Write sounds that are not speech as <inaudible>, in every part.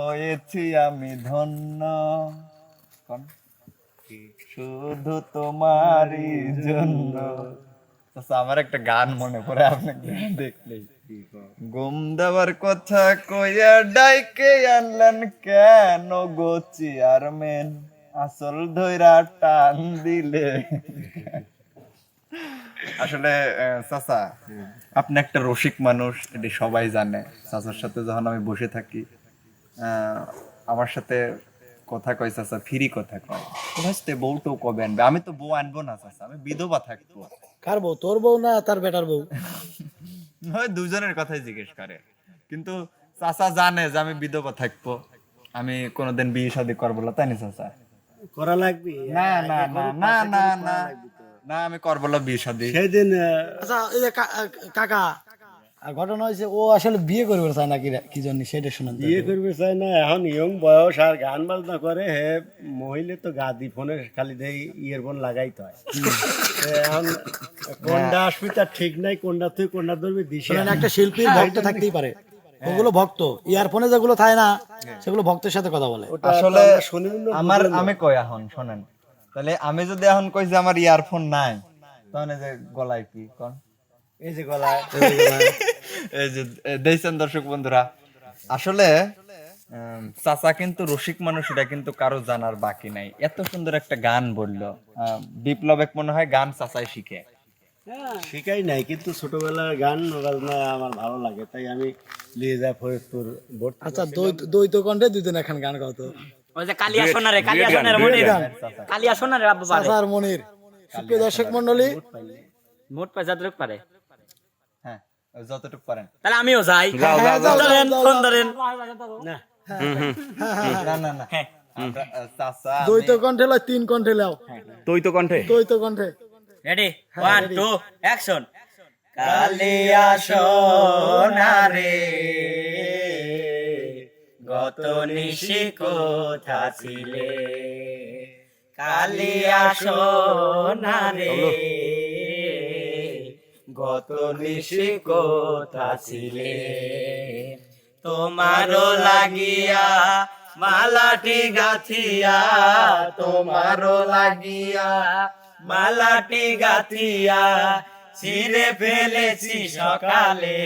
হয়েছি আমি ধন্য। শুধু তোমারই জন্য। আচ্ছা, আমার একটা গান মনে পড়ে আপনি গান দেখলেই গুম দেওয়ার কথা কইয়া ডাইকে আনলেন কেন গো চেয়ারম্যান? আসল ধইরা টান দিলে। আসলে চাচা আপনি একটা রসিক মানুষ এটি সবাই জানে। চাচার সাথে যখন আমি বসে থাকি আমার সাথে কথা কয় চাচা ফ্রি কথা কয়। বউ টৌ কবে আনবে? আমি তো বউ আনব না চাচা আমি বিধবা থাকব। কার বউ? তোর বউ না তার বেটার বউ? <laughs> হয় দুজনের কথাই জিজ্ঞেস করে। কিন্তু চাচা জানে যে আমি বিধবা থাকব। আমি কোনোদিন বিয়ে শাদী করব না তাই না চাচা? করা লাগবে? না না না না না না। না আমি করব না বিয়ে শাদী। সেদিন আচ্ছা এই যে কাকা আর ঘটনা হয়েছে ও আসলে বিয়ে করবে চায় না কি- জন্য? সেটা শুনেন। বিয়ে করবে চাই না এখন ইয়ং বয়স আর গান বাজনা করে হে মহিলা তো গাদি ফোনে খালি দেই ইয়ারফোন লাগাইতে হয়। এখন কোনটা আসবি তার ঠিক নাই কোনটা তুই কোনটা ধরবি দিশে একটা শিল্পীর ভক্ত থাকতেই পারে। ওগুলো ভক্ত ইয়ারফোনে যেগুলো থাকে না সেগুলো ভক্তের সাথে কথা বলে। আসলে শুনি আমার আমি কই এখন শোনেন। তাহলে আমি যদি এখন কই যে আমার ইয়ারফোন নাই তাহলে যে গলায় কি কোন? এই যে গলায়। <laughs> দেখছেন দর্শক বন্ধুরা? আসলে চাচা কিন্তু রসিক মানুষ এটা কিন্তু কারও জানার বাকি নাই। এত সুন্দর একটা গান বলল। বিপ্লব এক মনে হয় গান চাচাই শিখে। শিখাই নাই কিন্তু ছোটবেলার গান বাজনা আমার ভালো লাগে তাই আমি নিয়ে যাই ফরিদপুর আচ্ছা দ্বৈত- দ্বৈত কণ্ঠে দুদিন এখন গান গাও তো। ওই যে কালিয়া সোনারে কালিয়া সোনারে মনির। কালিয়া সোনারে বাবু পারে। চাচার মনির। সুপ্রিয় দর্শক মন্ডলী মোট পয়সা দ্রুক পারে। হ্যাঁ যতটুকু পারেন। তাহলে আমিও যাই। হ্যাঁ, ধরেন ফোন ধরেন। না। না না না। আমি- দ্বৈত কণ্ঠে লয় তিন কণ্ঠে লাও। তুই তো কণ্ঠে? দ্বৈত কণ্ঠে। রেডি ওয়ান টু অ্যাকশন কালিয়া সোনারে গত নিশি কোথা ছিলে? কালিয়া সোনারে গত নিশি কোথা ছিলে তোমারও লাগিয়া মালাটি গাথিয়া, তোমারও লাগিয়া মালাটি গাথিয়া ছিঁড়ে ফেলেছি সকালে।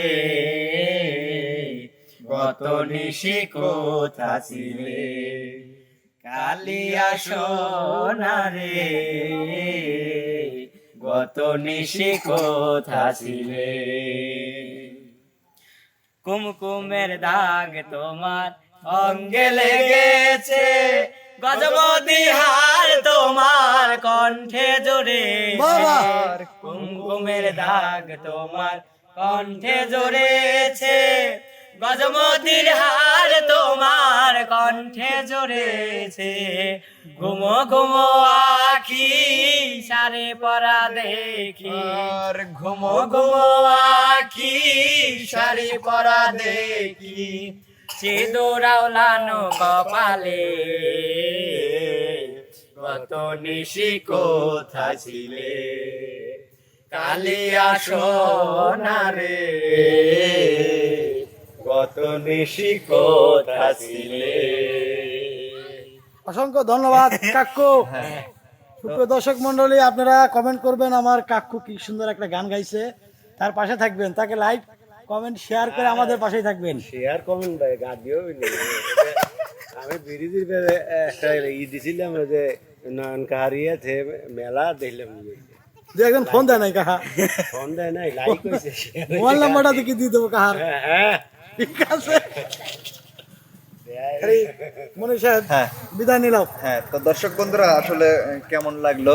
গত নিশি কোথা ছিলে কালিয়া সোনারে গত নিশি কোথা ছিলে? কুমকুমের দাগ তোমার অঙ্গে লেগেছে গজমতি হার তোমার কণ্ঠে জোরেছে কুমকুমের দাগ তোমার কণ্ঠে জোরেছে গজমতির হার তোমার কণ্ঠে জোরেছে। ঘুমো ঘুমো আখি সারে পরা দেখি। আর ঘুমো ঘুমো আখি শাড়ি পরা দেখি। সিঁদুরাওলানো কপালে কত নিশি কোথা ছিলে? কালিয়া সোনারে কত নিশি কোথা ছিলে? অসংখ্য ধন্যবাদ কাকু। সুপ্রিয় দর্শক মন্ডলী আপনারা কমেন্ট করবেন আমার কাকু কি সুন্দর একটা গান গাইছে। তার পাশে থাকবেন তাকে লাইক কমেন্ট শেয়ার করে আমাদের পাশেই থাকবেন। শেয়ার কমেন্ট ভাই গাদিও আমি বিরিদির একটা ই দিছিলাম যে নয়ন কাহারিয়াতে মেলা দেখলাম। দু একজন ফোন দেয় নাই কাহা? ফোন দেয় নাই লাইক হয়েছে মোবাইল নাম্বারটা দিকে দিয়ে দেবো কাহার। হ্যাঁ। ঠিক আছে। মনে সাহেব হ্যাঁ। বিদায় নিলাম। হ্যাঁ তো দর্শক বন্ধুরা আসলে কেমন লাগল?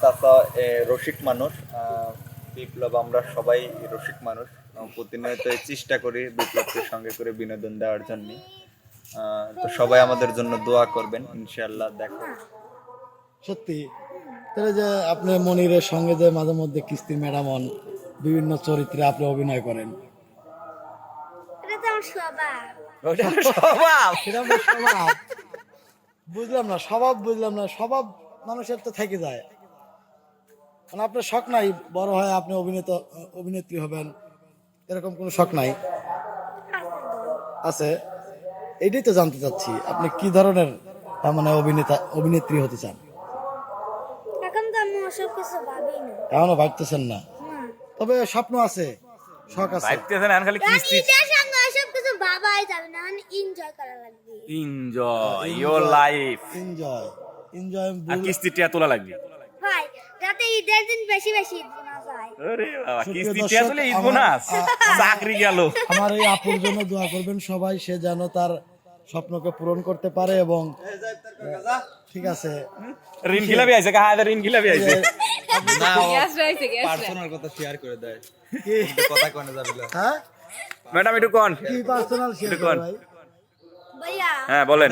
চাচা এ, রসিক মানুষ বিপ্লব আমরা সবাই রসিক মানুষ। প্রতিনিয়ত চেষ্টা করি বিপ্লবকে সঙ্গে করে বিনোদন দেওয়ার জন্য। তো সবাই আমাদের জন্য দোয়া করবেন ইনশাল্লাহ দেখো। সত্যি। তাহলে যে আপনি মনিরের সঙ্গে যে মাঝে মধ্যে কিস্তি ম্যাডাম হন বিভিন্ন চরিত্রে আপনি অভিনয় করেন। এটা তো আমার স্বভাব ওটা <laughs> স্বভাব। সেটা আপনার স্বভাব। বুঝলাম না স্বভাব বুঝলাম না স্বভাব মানুষের তো থেকে যায়। মানে আপনার শখ নাই বড় হয় আপনি অভিনেতা অভিনেত্রী হবেন এরকম কোনো শখ নাই? আছে। এটাই তো জানতে চাচ্ছি আপনি কি ধরনের মানে অভিনেতা অভিনেত্রী হতে চান? এখন তো আমি ওসব কিছু ভাবি না। এখনও ভাবতেছেন না? তবে স্বপ্ন আছে শখ আছে। ভাবতেছেন এখন খালি কিস্তি যাবে না মানে এনজয় করা লাগবে। Enjoy your life enjoy enjoy আর কিস্তি টিয়া তোলা লাগবে? ভাই যাতে ঈদের দিন বেশি বেশি ঈদ বোনা যায় আরে বাবা কিস্তি টিয়া তুলে ঈদ বোনাস? চাকরি গেল। আমার এই আপুর জন্য দোয়া করবেন সবাই সে যেন তার স্বপ্নকে পূরণ করতে পারে এবং ঠিক আছে। ঋণ খিলাবি আইছে কাহা ঋণ খিলাবি আইছে। পার্সোনাল কথা শেয়ার করে দেয়। কথা কোনে যাবে হ্যাঁ? ম্যাডাম একটু কন? কি পার্সোনাল একটু ভাইয়া হ্যাঁ বলেন।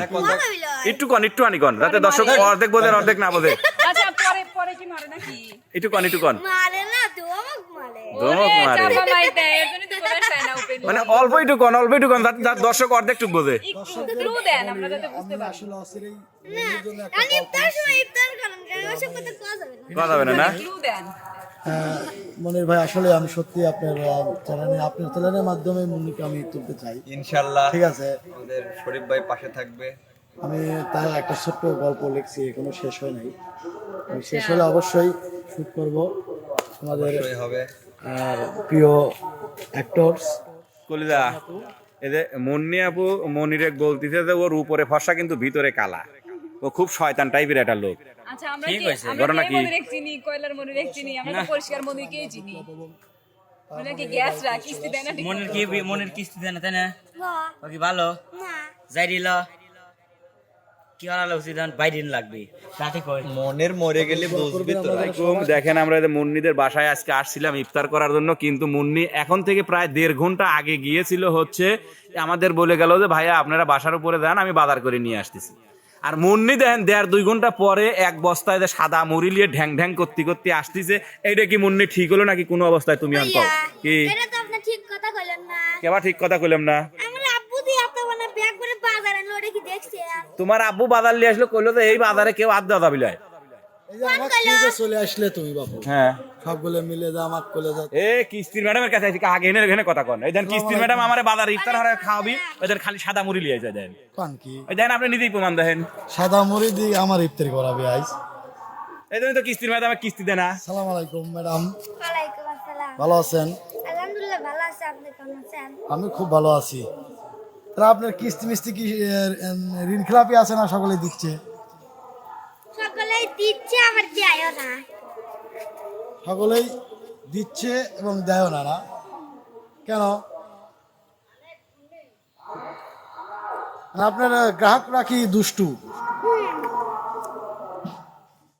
একটু কন একটু আনি কন? যাতে দর্শক অর্ধেক বোঝে অর্ধেক না বোঝে। আচ্ছা পরে পরে কি মারে নাকি? একটু কন একটু কন? মানে অল্প একটু কন অল্প একটু কন দর্শক অর্ধেক টুক বোঝে। কথা হবে না। মনির ভাই আসলে আমি সত্যি আপনার চ্যানেলে আপনার চ্যানেলের মাধ্যমে মুন্নিকে আমি তুলতে চাই। ইনশাল্লাহ। ঠিক আছে? আমাদের শরীফ ভাই পাশে থাকবে। আমি তার একটা ছোট্ট গল্প লিখছি এখনও শেষ হয় নাই। আমি শেষ হলে অবশ্যই শুট করব। আমাদের হবে। আর প্রিয় অ্যাক্টরস কলিজা এদের মুন্নি আপু মনিরে বলতেছে যে ওর উপরে ফর্সা কিন্তু ভিতরে কালা। ও খুব শয়তান টাইপের একটা লোক। আচ্ছা আমরা কি আমরা কি কি? মনির চিনি কয়লার মনির চিনি আমরা পরিষ্কার মনিরকেই চিনি। মানে কি গ্যাস রা কিস্তি দেয় না মনের কি মনের কিস্তি তাই না? কি ভালো? না। যাই দিল। কি উচিত বাইদিন লাগবে। কই মনের মরে গেলে বুঝবি তো। দেখেন আমরা মুন্নিদের বাসায় আজকে আসছিলাম ইফতার করার জন্য কিন্তু মুন্নি এখন থেকে প্রায় দেড় ঘণ্টা আগে গিয়েছিল হচ্ছে আমাদের বলে গেল যে ভাইয়া আপনারা বাসার উপরে যান আমি বাজার করে নিয়ে আসতেছি। আর মুন্নি দেখেন দেড় দুই ঘণ্টা পরে এক বস্তায় যে সাদা মুড়ি নিয়ে ঢ্যাং ঢ্যাং করতে করতে আসতেছে এইটা কি মুন্নি ঠিক হলো নাকি কোনো অবস্থায় তুমি আনতো কি? এটা তো আপনি ঠিক কথা কইলেন না। কেবা ঠিক কথা কইলাম না? মানে তোমার আব্বু বাজার নিয়ে আসলো কইলো যে এই বাজারে কেউ আদ দাবি লয়। এই যে আমার চলে আসলে তুমি হ্যাঁ। সবগুলো মিলে যা আমার কোলে যা। এ কিস্তির ম্যাডামের কাছে আছি আগে এনে এখানে কথা কন। এই দেন কিস্তির ম্যাডাম আমার বাজার ইফতার হারে খাওয়াবি ওই দেন খালি সাদা মুড়ি লিয়ে যায় দেন। কান কি? ওই দেন আপনি নিজেই প্রমাণ দেখেন। সাদা মুড়ি দিয়ে আমার ইফতারি করাবে আইস। এই জন্য তো কিস্তির ম্যাডামে কিস্তি দেনা সালাম আলাইকুম ম্যাডাম। ওয়ালাইকুম আসসালাম। ভালো আছেন? আলহামদুলিল্লাহ ভালো আছে। আপনি কেমন আছেন? আমি খুব ভালো আছি। তাহলে আপনার কিস্তি মিস্তি কি ঋণ খেলাপি আছে না সকলে দিচ্ছে? সকলেই দিচ্ছে আবার না। সকলেই দিচ্ছে এবং দেয় না না? কেন? না, আপনার গ্রাহকরা কি দুষ্টু?